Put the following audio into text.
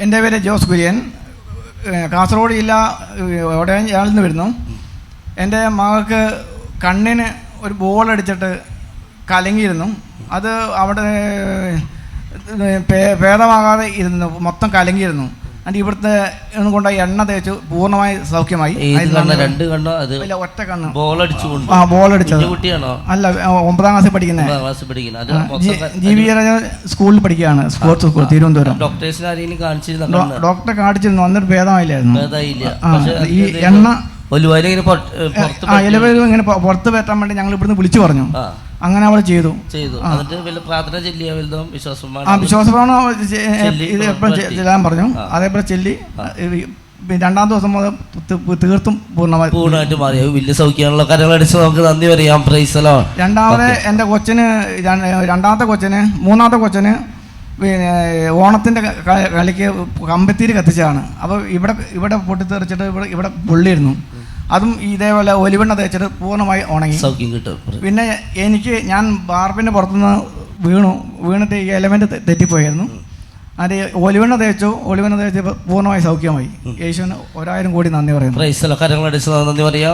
എന്റെ പേര് ജോസ് കുര്യൻ. കാസർഗോഡ് ജില്ല ഒടയാളിൽ നിന്ന് വരുന്നു. എന്റെ മകൾക്ക് കണ്ണിന് ഒരു ബോൾ അടിച്ചിട്ട് കലങ്ങിയിരുന്നു. അത് അവിടെ ഭേദമാകാതെ ഇരുന്നു. മൊത്തം കലങ്ങിയിരുന്നു. എന്നിട്ട് ഇവിടുത്തെ കൊണ്ടുപോയി എണ്ണ തേച്ചു. പൂർണമായി സൗഖ്യമായി. രണ്ട് കണ്ണോ? അത് ഒറ്റ കണ്ണ്. ബോൾ അടിച്ചുകൊണ്ട് ആ ബോൾ അടിച്ചത് കുട്ടിയാണോ? അല്ല ഒമ്പതാം ക്ലാസ്സിൽ പഠിക്കുന്നത് ജി വി സ്കൂളിൽ പഠിക്കുകയാണ്. Sports school Thiruvananthapuram. ഡോക്ടേഴ്സിനെ ആരെങ്കിലും കാണിച്ചിരുന്ന? ഡോക്ടറെ കാണിച്ചിരുന്നു. അന്നൊരു ഭേദമായില്ലായിരുന്നു. ഭേദമായില്ല. ഈ എണ്ണ ഒലുവായിൽ ഇങ്ങനെ പുറത്ത് ആ ഇലവേലും ഇങ്ങനെ പൊ- പുറത്ത് പറ്റാൻ വേണ്ടി ഞങ്ങൾ ഇവിടുന്ന് വിളിച്ചു പറഞ്ഞു. ആ. അങ്ങനെ അവൾ ചെയ്തു. ചെയ്തു. എന്നിട്ട് വലിയ പ്രാർത്ഥന ചെല്ലിയ വലുതും വിശ്വാസമാണ് ആ വിശ്വാസപ്രമാണം ചെ- ചെല്ലി, ഇത് എപ്പോഴും ചെ- ചെല്ലാൻ പറഞ്ഞു. ആ. അതേപോലെ ചെല്ലി പിന്നെ രണ്ടാം ദിവസം മുതൽ തി- തീർത്തും പൂർണമായി പൂർണമായിട്ട് മാറി. അത് വലിയ സൗഖ്യമുള്ള കരങ്ങളടിച്ച് നമുക്ക് നന്ദി പറയാം. പ്രൈസലോ രണ്ടാമത് എന്റെ കൊച്ചിന് ര- രണ്ടാമത്തെ കൊച്ചിന് മൂന്നാമത്തെ കൊച്ചിന് പിന്നെ ഓണത്തിന്റെ ക- ക- കളിക്ക് കമ്പത്തിരി കത്തിച്ചതാണ്. അപ്പോൾ ഇവിടെ ഇവിടെ പൊട്ടിത്തെറിച്ചിട്ട് ഇവിടെ ഇവിടെ പൊള്ളിയിരുന്നു. അതും ഇതേപോലെ ഒലിവെണ്ണ തേച്ചിട്ട് പൂർണമായി ഉണങ്ങി. സൗഖ്യം കിട്ടും. പിന്നെ എനിക്ക് ഞാൻ ബാർബിന്റെ പുറത്തുനിന്ന് വീണു വീണിട്ട് ഈ എലമെന്റ് തെറ്റിപ്പോയായിരുന്നു അത് ഒലിവെണ്ണ തേച്ചു ഒലിവെണ്ണ തേച്ച് പൂർണമായി സൗഖ്യമായി. യേശുവിന് ഒരായിരം കോടി നന്ദി പറയുന്നു. നന്ദി പറയാം.